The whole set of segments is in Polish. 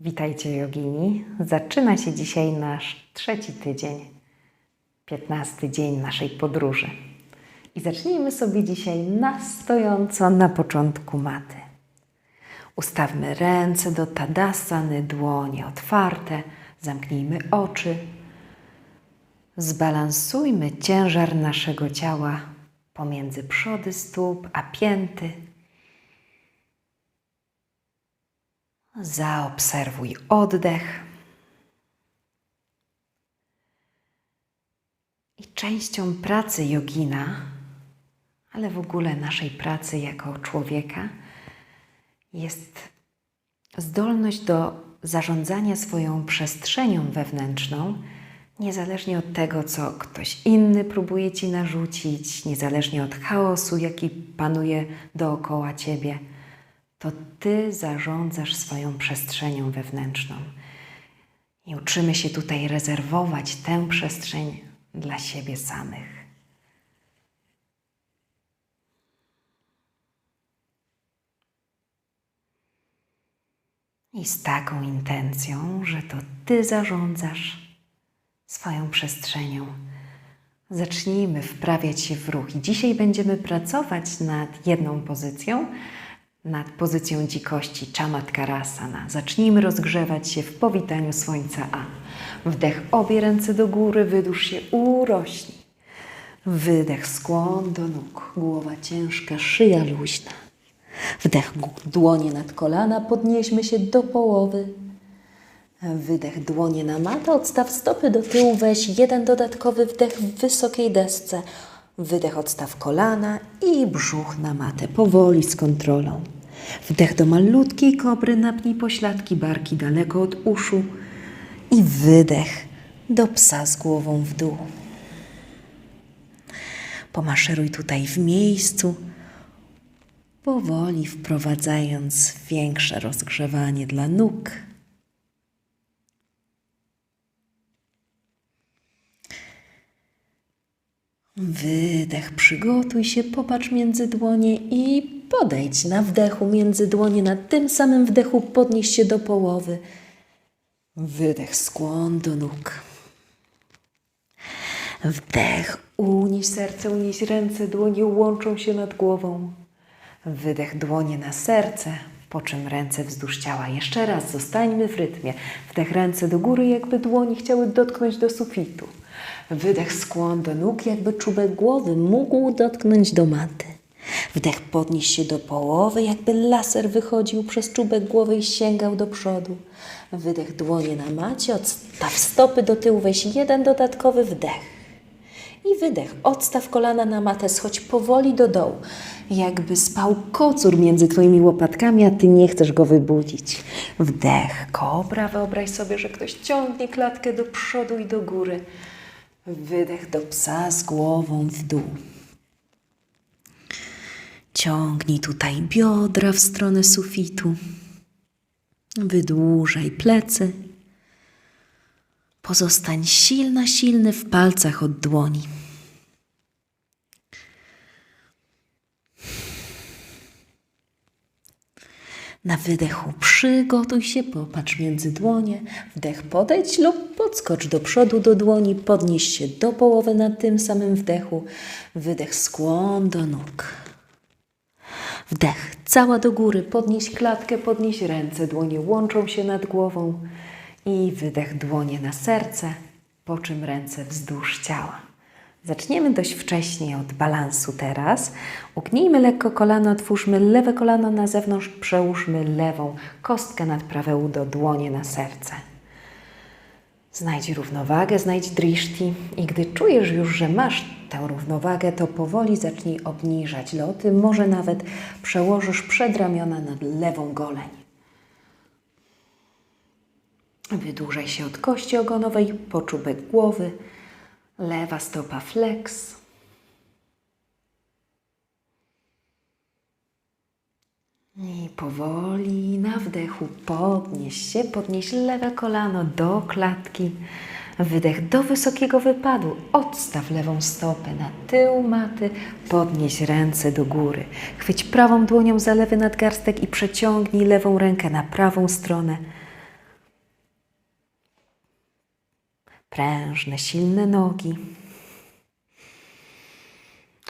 Witajcie jogini. Zaczyna się dzisiaj nasz trzeci tydzień, piętnasty dzień naszej podróży. I zacznijmy sobie dzisiaj na stojąco na początku maty. Ustawmy ręce do tadasany, dłonie otwarte, zamknijmy oczy. Zbalansujmy ciężar naszego ciała pomiędzy przody stóp a pięty. Zaobserwuj oddech. I częścią pracy jogina, ale w ogóle naszej pracy jako człowieka, jest zdolność do zarządzania swoją przestrzenią wewnętrzną, niezależnie od tego, co ktoś inny próbuje ci narzucić, niezależnie od chaosu, jaki panuje dookoła ciebie to Ty zarządzasz swoją przestrzenią wewnętrzną. I uczymy się tutaj rezerwować tę przestrzeń dla siebie samych. I z taką intencją, że to Ty zarządzasz swoją przestrzenią. Zacznijmy wprawiać się w ruch. I dzisiaj będziemy pracować nad jedną pozycją, nad pozycją dzikości Chamatkarasana. Zacznijmy rozgrzewać się w powitaniu słońca A. Wdech obie ręce do góry, wydłuż się, urośnij. Wydech skłon do nóg, głowa ciężka, szyja luźna. Wdech dłonie nad kolana, podnieśmy się do połowy. Wydech dłonie na matę, odstaw stopy do tyłu, weź jeden dodatkowy wdech w wysokiej desce. Wydech odstaw kolana i brzuch na matę, powoli z kontrolą. Wdech do malutkiej kobry, napnij pośladki barki daleko od uszu i wydech do psa z głową w dół. Pomaszeruj tutaj w miejscu, powoli wprowadzając większe rozgrzewanie dla nóg. Wydech, przygotuj się, popatrz między dłonie i podejdź na wdechu między dłonie. Na tym samym wdechu podnieś się do połowy. Wydech, skłon do nóg. Wdech, unieś serce, unieś ręce, dłonie łączą się nad głową. Wydech, dłonie na serce, po czym ręce wzdłuż ciała. Jeszcze raz, zostańmy w rytmie. Wdech, ręce do góry, jakby dłonie chciały dotknąć do sufitu. Wydech, skłon do nóg, jakby czubek głowy mógł dotknąć do maty. Wdech, podnieś się do połowy, jakby laser wychodził przez czubek głowy i sięgał do przodu. Wydech, dłonie na macie, odstaw stopy do tyłu, weź jeden dodatkowy wdech. I wydech, odstaw kolana na matę, schodź powoli do dołu. Jakby spał kocur między twoimi łopatkami, a ty nie chcesz go wybudzić. Wdech, kobra, wyobraź sobie, że ktoś ciągnie klatkę do przodu i do góry. Wydech do psa z głową w dół. Ciągnij tutaj biodra w stronę sufitu. Wydłużaj plecy. Pozostań silna, silny w palcach od dłoni. Na wydechu przygotuj się, popatrz między dłonie. Wdech podejdź lub podskocz do przodu do dłoni, podnieś się do połowy na tym samym wdechu. Wydech skłon do nóg. Wdech cała do góry, podnieś klatkę, podnieś ręce, dłonie łączą się nad głową i wydech dłonie na serce, po czym ręce wzdłuż ciała. Zaczniemy dość wcześnie od balansu teraz. Ugnijmy lekko kolano, otwórzmy lewe kolano na zewnątrz, przełóżmy lewą kostkę nad prawe udo, dłonie na serce. Znajdź równowagę, znajdź drishti i gdy czujesz już, że masz tę równowagę, to powoli zacznij obniżać loty, może nawet przełożysz przedramiona nad lewą goleń. Wydłużaj się od kości ogonowej, poczubek głowy, lewa stopa flex. I powoli na wdechu podnieś się, podnieś lewe kolano do klatki. Wydech do wysokiego wypadu. Odstaw lewą stopę na tył maty. Podnieś ręce do góry. Chwyć prawą dłonią za lewy nadgarstek i przeciągnij lewą rękę na prawą stronę. Prężne, silne nogi.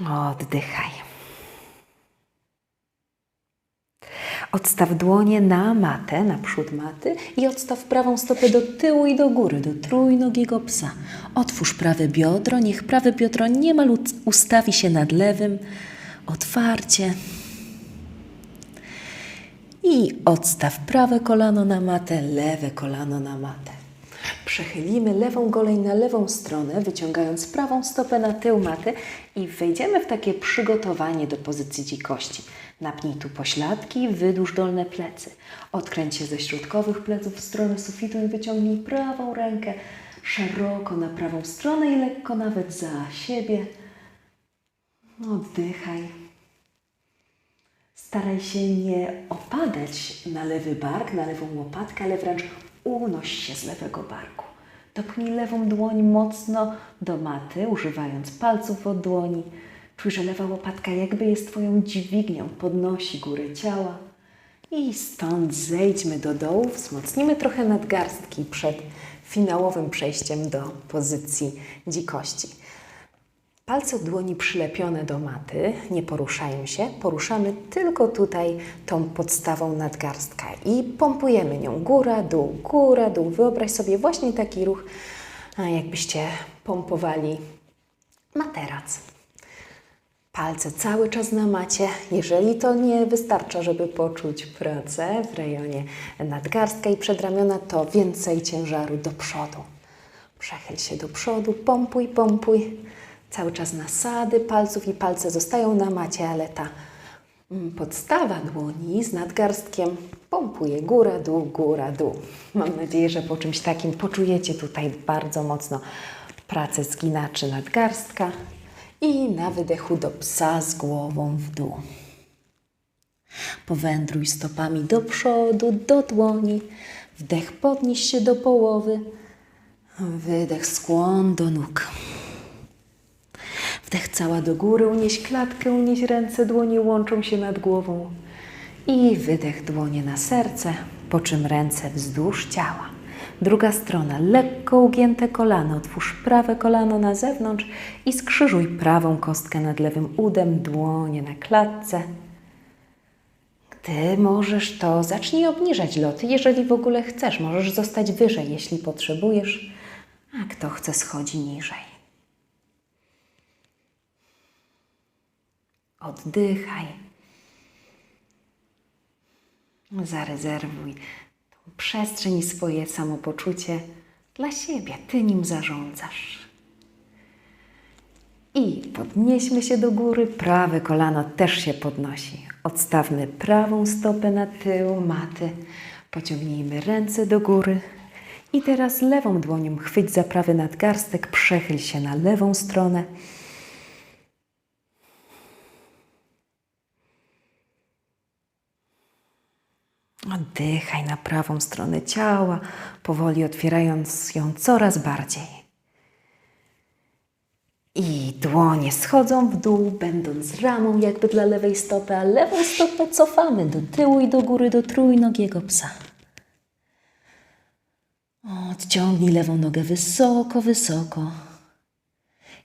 Oddychaj. Odstaw dłonie na matę, naprzód maty i odstaw prawą stopę do tyłu i do góry, do trójnogiego psa. Otwórz prawe biodro, niech prawe biodro niemal ustawi się nad lewym. Otwarcie. I odstaw prawe kolano na matę, lewe kolano na matę. Przechylimy lewą goleń na lewą stronę, wyciągając prawą stopę na tył maty i wejdziemy w takie przygotowanie do pozycji dzikości. Napnij tu pośladki, wydłuż dolne plecy. Odkręć się ze środkowych pleców w stronę sufitu i wyciągnij prawą rękę szeroko na prawą stronę i lekko nawet za siebie. Oddychaj. Staraj się nie opadać na lewy bark, na lewą łopatkę, ale wręcz unoś się z lewego barku. Dopchnij lewą dłoń mocno do maty, używając palców od dłoni. Czuj, że lewa łopatka jakby jest Twoją dźwignią, podnosi górę ciała. I stąd zejdźmy do dołu, wzmocnimy trochę nadgarstki przed finałowym przejściem do pozycji dzikości. Palce dłoni przylepione do maty, nie poruszają się, poruszamy tylko tutaj tą podstawą nadgarstka i pompujemy nią góra, dół, góra, dół. Wyobraź sobie właśnie taki ruch, jakbyście pompowali materac. Palce cały czas na macie. Jeżeli to nie wystarcza, żeby poczuć pracę w rejonie nadgarstka i przedramiona, to więcej ciężaru do przodu. Przechyl się do przodu, pompuj, pompuj. Cały czas nasady palców i palce zostają na macie, ale ta mm, podstawa dłoni z nadgarstkiem pompuje góra, dół, góra, dół. Mam nadzieję, że po czymś takim poczujecie tutaj bardzo mocno pracę zginaczy nadgarstka i na wydechu do psa z głową w dół. Powędruj stopami do przodu, do dłoni. Wdech podnieś się do połowy. Wydech skłon do nóg. Wdech cała do góry, unieś klatkę, unieś ręce, dłonie łączą się nad głową. I wydech dłonie na serce, po czym ręce wzdłuż ciała. Druga strona, lekko ugięte kolano, otwórz prawe kolano na zewnątrz i skrzyżuj prawą kostkę nad lewym udem, dłonie na klatce. Gdy możesz, to zacznij obniżać loty, jeżeli w ogóle chcesz. Możesz zostać wyżej, jeśli potrzebujesz, a kto chce, schodzi niżej. Oddychaj. Zarezerwuj przestrzeń i swoje samopoczucie dla siebie. Ty nim zarządzasz. I podnieśmy się do góry, prawe kolano też się podnosi. Odstawmy prawą stopę na tył maty, pociągnijmy ręce do góry. I teraz lewą dłonią chwyć za prawy nadgarstek, przechyl się na lewą stronę. Oddychaj na prawą stronę ciała, powoli otwierając ją coraz bardziej. I dłonie schodzą w dół, będąc ramą jakby dla lewej stopy, a lewą stopę cofamy do tyłu i do góry do trójnogiego psa. Odciągnij lewą nogę wysoko, wysoko.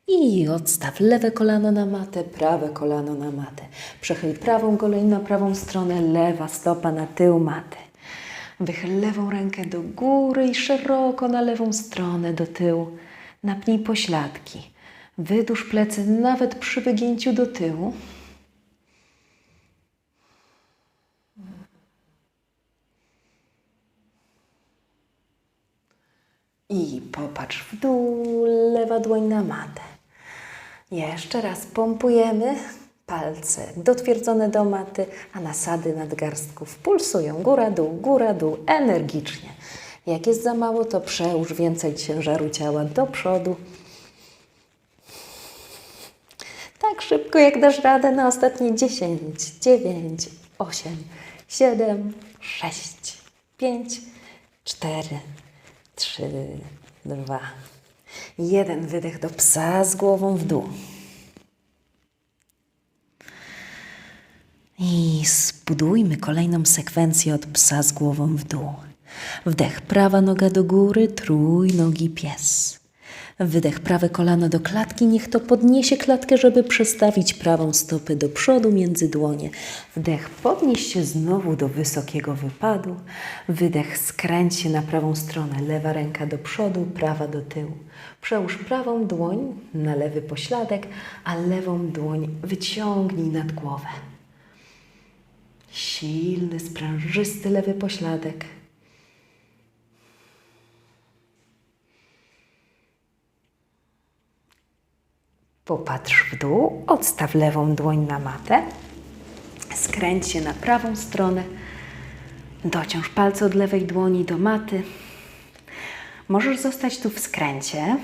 I odstaw lewe kolano na matę, prawe kolano na matę. Przechyl prawą goleń na prawą stronę, lewa stopa na tył maty. Wychyl lewą rękę do góry i szeroko na lewą stronę, do tyłu. Napnij pośladki. Wydłuż plecy nawet przy wygięciu do tyłu. I popatrz w dół, lewa dłoń na matę. Jeszcze raz pompujemy. Palce dotwierdzone do maty, a nasady nadgarstków pulsują góra-dół, góra-dół, energicznie. Jak jest za mało, to przełóż więcej ciężaru ciała do przodu. Tak szybko, jak dasz radę na ostatnie 10, 9, 8, 7, 6, 5, 4, 3, 2, 1. Wydech do psa z głową w dół. I zbudujmy kolejną sekwencję od psa z głową w dół. Wdech, prawa noga do góry, trójnogi pies. Wydech prawe kolano do klatki, niech to podniesie klatkę, żeby przestawić prawą stopę do przodu między dłonie. Wdech, podnieś się znowu do wysokiego wypadu. Wydech, skręć się na prawą stronę. Lewa ręka do przodu, prawa do tyłu. Przełóż prawą dłoń na lewy pośladek, a lewą dłoń wyciągnij nad głowę. Silny, sprężysty lewy pośladek. Popatrz w dół, odstaw lewą dłoń na matę. Skręć się na prawą stronę. Dociąż palce od lewej dłoni do maty. Możesz zostać tu w skręcie,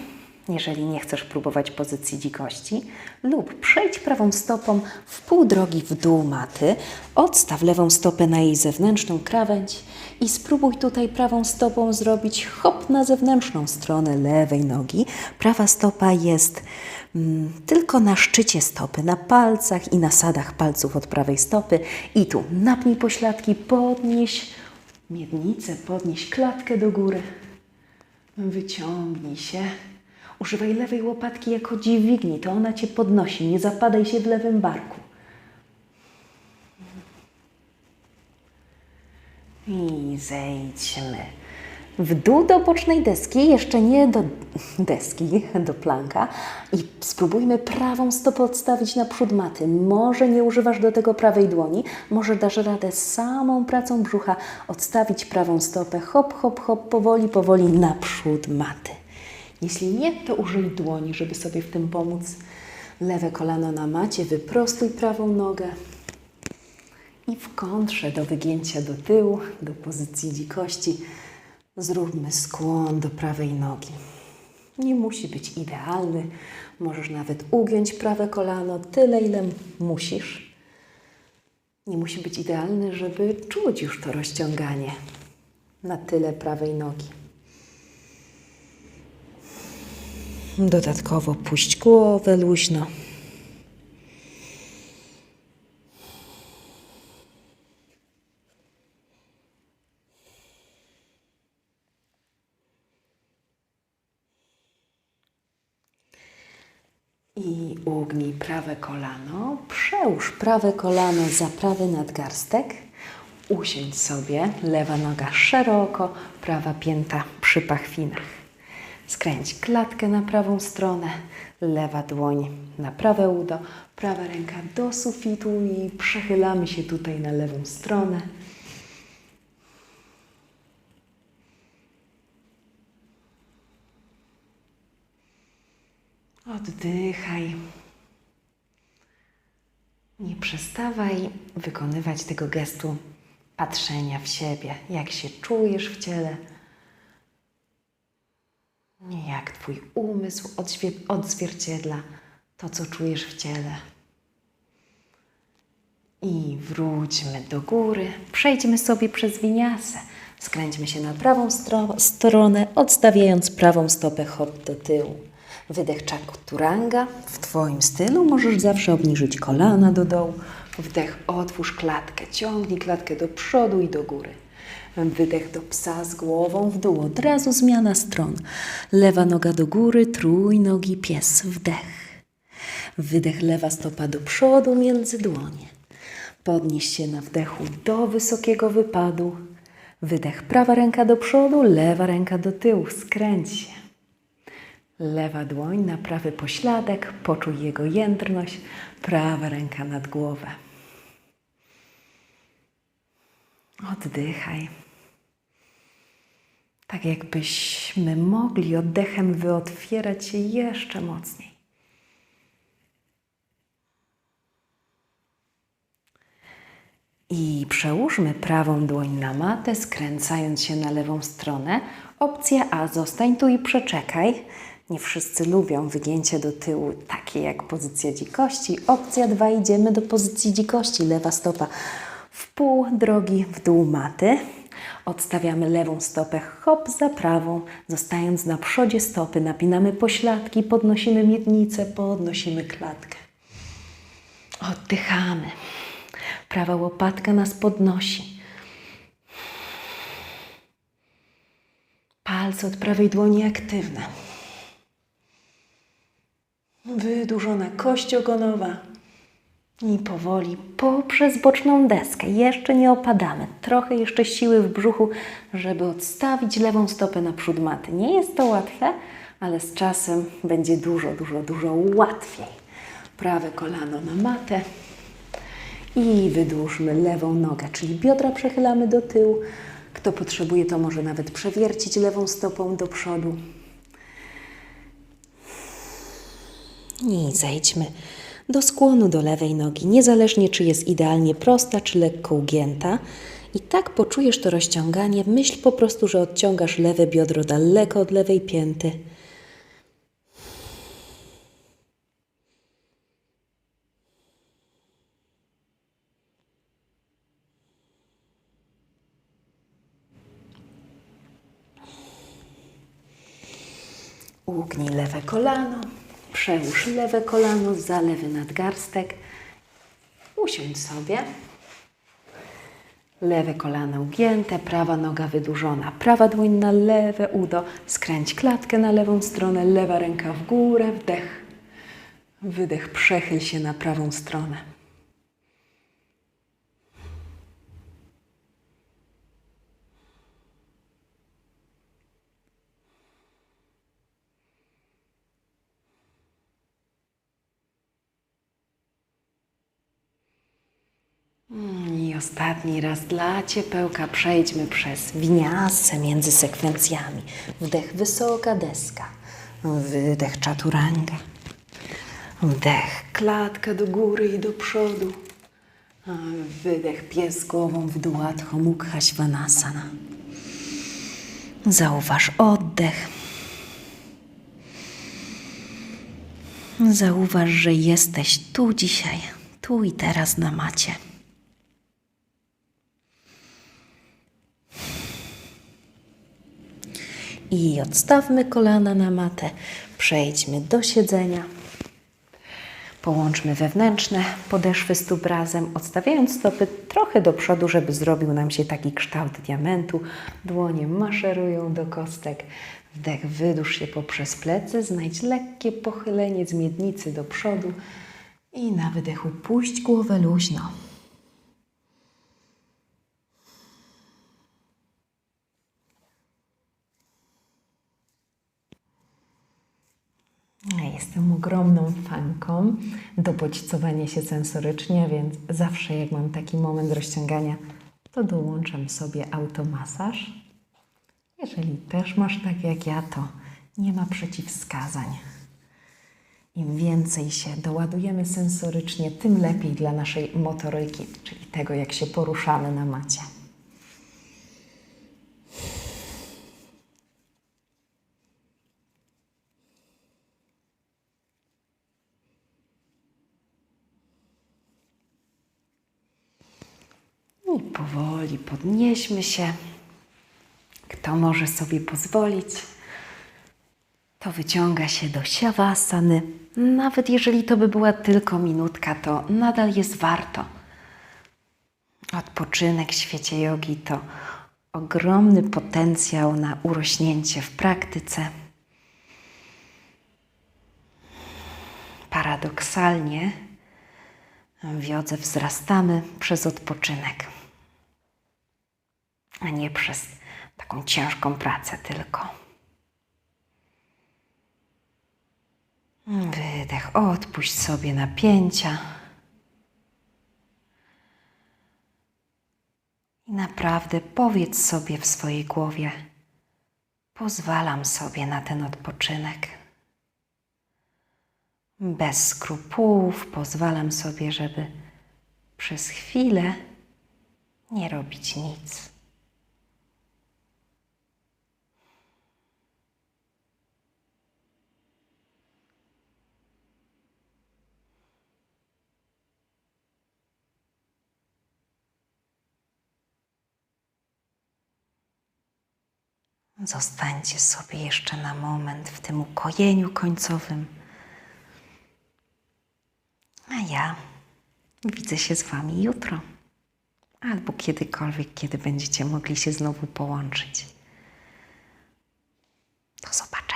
jeżeli nie chcesz próbować pozycji dzikości, lub przejdź prawą stopą w pół drogi w dół maty, odstaw lewą stopę na jej zewnętrzną krawędź i spróbuj tutaj prawą stopą zrobić hop na zewnętrzną stronę lewej nogi. Prawa stopa jest mm, tylko na szczycie stopy, na palcach i nasadach palców od prawej stopy. I tu napnij pośladki, podnieś miednicę, podnieś klatkę do góry. Wyciągnij się. Używaj lewej łopatki jako dźwigni, to ona cię podnosi. Nie zapadaj się w lewym barku. I zejdźmy w dół do bocznej deski, jeszcze nie do deski, do planka i spróbujmy prawą stopę odstawić na przód maty. Może nie używasz do tego prawej dłoni, może dasz radę samą pracą brzucha odstawić prawą stopę, hop, hop, hop, powoli, powoli naprzód maty. Jeśli nie, to użyj dłoni, żeby sobie w tym pomóc. Lewe kolano na macie, wyprostuj prawą nogę. I w kontrze do wygięcia do tyłu, do pozycji dzikości, zróbmy skłon do prawej nogi. Nie musi być idealny, możesz nawet ugiąć prawe kolano tyle, ile musisz. Nie musi być idealny, żeby czuć już to rozciąganie na tyle prawej nogi. Dodatkowo puść głowę luźno. I ugnij prawe kolano, przełóż prawe kolano za prawy nadgarstek. Usiądź sobie, lewa noga szeroko, prawa pięta przy pachwinach. Skręć klatkę na prawą stronę, lewa dłoń na prawe udo, prawa ręka do sufitu i przechylamy się tutaj na lewą stronę. Oddychaj. Nie przestawaj wykonywać tego gestu patrzenia w siebie, jak się czujesz w ciele, jak Twój umysł odzwie- odzwierciedla to, co czujesz w ciele. I wróćmy do góry, przejdźmy sobie przez winiasę. Skręćmy się na prawą stro- stronę, odstawiając prawą stopę hop do tyłu. Wydech chaturanga w Twoim stylu. Możesz zawsze obniżyć kolana do dołu. Wdech, otwórz klatkę, ciągnij klatkę do przodu i do góry. Wydech do psa z głową w dół. Od razu zmiana stron. Lewa noga do góry, trój nogi, pies. Wdech. Wydech, lewa stopa do przodu między dłonie. Podnieś się na wdechu do wysokiego wypadu. Wydech, prawa ręka do przodu, lewa ręka do tyłu. Skręć się. Lewa dłoń na prawy pośladek, poczuj jego jędrność, prawa ręka nad głowę. Oddychaj. Tak jakbyśmy mogli oddechem wyotwierać się jeszcze mocniej. I przełóżmy prawą dłoń na matę, skręcając się na lewą stronę. Opcja A, zostań tu i przeczekaj. Nie wszyscy lubią wygięcie do tyłu, takie jak pozycja dzikości. Opcja 2, idziemy do pozycji dzikości. Lewa stopa w pół drogi w dół maty. Odstawiamy lewą stopę hop za prawą, zostając na przodzie stopy. Napinamy pośladki, podnosimy miednicę, podnosimy klatkę. Oddychamy. Prawa łopatka nas podnosi. Palce od prawej dłoni aktywne. wydłużona kość ogonowa. I powoli poprzez boczną deskę. Jeszcze nie opadamy. Trochę jeszcze siły w brzuchu, żeby odstawić lewą stopę naprzód maty. Nie jest to łatwe, ale z czasem będzie dużo, dużo, dużo łatwiej. Prawe kolano na matę i wydłużmy lewą nogę, czyli biodra przechylamy do tyłu. Kto potrzebuje, to może nawet przewiercić lewą stopą do przodu. I zejdźmy do skłonu do lewej nogi, niezależnie czy jest idealnie prosta, czy lekko ugięta. I tak poczujesz to rozciąganie. Myśl po prostu, że odciągasz lewe biodro daleko od lewej pięty. Ugnij lewe kolano, przełóż lewe kolano za lewy nadgarstek. Usiądź sobie. Lewe kolano ugięte, prawa noga wydłużona, prawa dłoń na lewe udo. Skręć klatkę na lewą stronę, lewa ręka w górę, wdech. Wydech, przechyl się na prawą stronę. Ostatni raz dla ciepełka przejdźmy przez winiasę między sekwencjami. Wdech wysoka deska, wydech czaturanga, wdech klatka do góry i do przodu, wydech pies głową w dół Adho Mukha Svanasana. Zauważ oddech. Zauważ, że jesteś tu dzisiaj, tu i teraz na macie. I odstawmy kolana na matę. Przejdźmy do siedzenia. Połączmy wewnętrzne podeszwy stóp razem, odstawiając stopy trochę do przodu, żeby zrobił nam się taki kształt diamentu. Dłonie maszerują do kostek. Wdech, wydłuż się poprzez plecy, znajdź lekkie pochylenie z miednicy do przodu i na wydechu puść głowę luźno. Ja Jestem ogromną fanką do bodźcowania się sensorycznie, więc zawsze jak mam taki moment rozciągania, to dołączam sobie automasaż. Jeżeli też masz tak jak ja, to nie ma przeciwwskazań. Im więcej się doładujemy sensorycznie, tym lepiej dla naszej motoryki, czyli tego, jak się poruszamy na macie. Powoli podnieśmy się. Kto może sobie pozwolić, to wyciąga się do siawasany. Nawet jeżeli to by była tylko minutka, to nadal jest warto. Odpoczynek w świecie jogi to ogromny potencjał na urośnięcie w praktyce. Paradoksalnie w wzrastamy przez odpoczynek, a nie przez taką ciężką pracę tylko. Wydech, odpuść sobie napięcia. I naprawdę powiedz sobie w swojej głowie: Pozwalam sobie na ten odpoczynek. Bez skrupułów pozwalam sobie, żeby przez chwilę nie robić nic. Zostańcie sobie jeszcze na moment w tym ukojeniu końcowym. A ja widzę się z Wami jutro. Albo kiedykolwiek, kiedy będziecie mogli się znowu połączyć. Do zobaczenia.